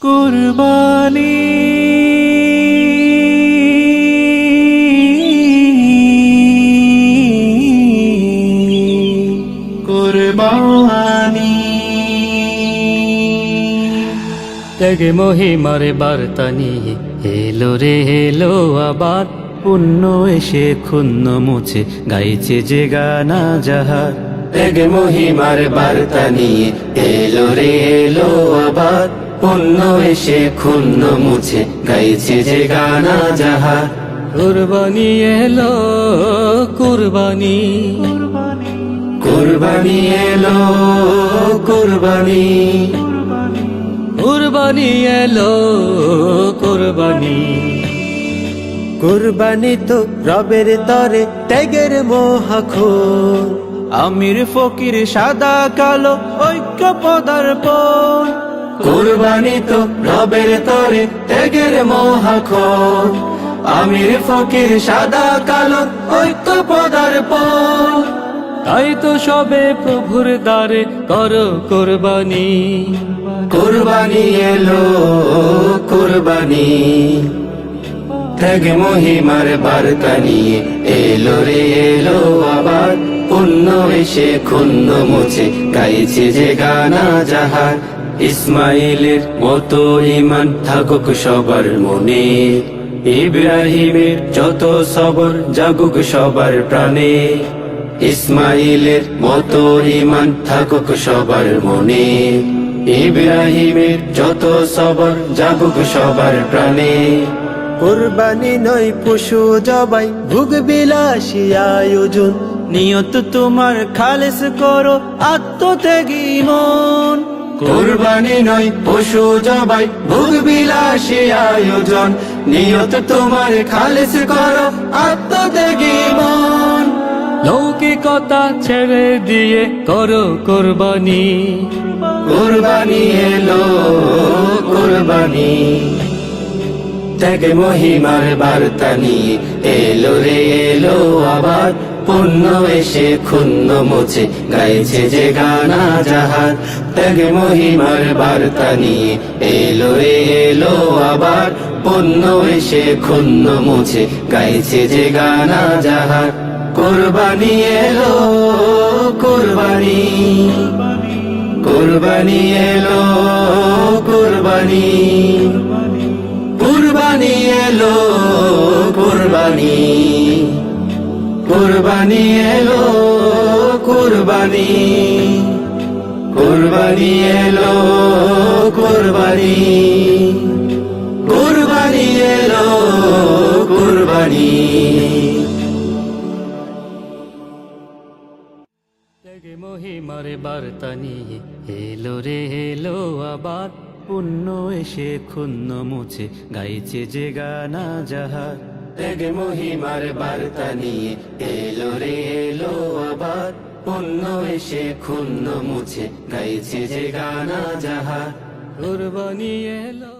কুরবানি। কুরবানি। ত্যাগে মহিমার বার্তা নিয়ে এলো রে এলো আবার। পুণ্য এসে ক্ষুণ্ণ মুছে গাইছে যে গানা যাহার। ত্যাগে মহিমার বার্তা নিয়ে এলো রে এলো আবার। পুণ্য এসে ক্ষুণ্ণ মুছে গাইছে যে গানা যাহার কুরবানি এলো কুরবানি। কুরবানি এলো কুরবানি। কুরবানি এলো কুরবানি। কুরবানি তো রবের তরে ত্যাগের মহাখোর। আমির ফকির সাদা কালো ঐক্য পদার্পণ। কুরবানি তো রবের তরে ত্যাগের মহাখর। আমির ফকির সাদা কালো ঐক্য পদার্পণ তাই তো সবে প্রভুর দ্বারে করো কুরবানি। কুরবানি এলো কুরবানি। ত্যাগ মহিমার বার্তা নিয়ে এলো রে এলো আবার। পুণ্য এসে ক্ষুণ্ণ মুছে গাইছে যে গানা যাহার। ইসমাইলের মতো ইমান থাকুক সবার মনে। ইব্রাহিমের যত সবর জাগুক সবার প্রাণে। ইসমাইলের মতো ইমান থাকুক সবার মনে। ইব্রাহিমের যত সবর জাগুক সবার প্রাণে। কুরবানি নয় পশু জবাই, ভুগ বিলাসী আয়োজন। নিয়ত তোমার খালেস করো আত্মত্যাগী মন। কোরবানি নয় পশু জবাই ভোগ বিলাসে আয়োজন। নিয়ত তোমার খালেস করো আত্মত্যাগী মন। লৌকিকতা ছেড়ে দিয়ে করো কোরবানি। কোরবানি এলো কোরবানি। ত্যাগ মহিমার বার্তা নিয়ে এলো রে, এলো আবার। পুণ্য এসে ক্ষুণ্ণ মোছে গাইছে যে গানা যাহার ত্যাগ মহিমার বার্তা নিয়ে এলো রে, এলো আবার। পুণ্য এসে ক্ষুণ্ণ মোছে গাইছে যে গানা যাহার কোরবানি এলো, কোরবানি। কোরবানি এলো, কুরবানি। কুরবানি কুরবানি এলো, কুরবানি কুরবানি এলো, কুরবানি কুরবানি এলো, কুরবানি। মহিমার বার্তা এলো রে, এলো আবার। পুণ্য এসে ক্ষুণ্ণ মুছে গাইছে যে গানা যাহার। ত্যাগে মহিমার বার্তা নিয়ে এলো রে, এলো আবার। পণ্য এসে ক্ষুণ্ণ মুছে গাইছে যে গানা যাহা। কুরবানি এলো।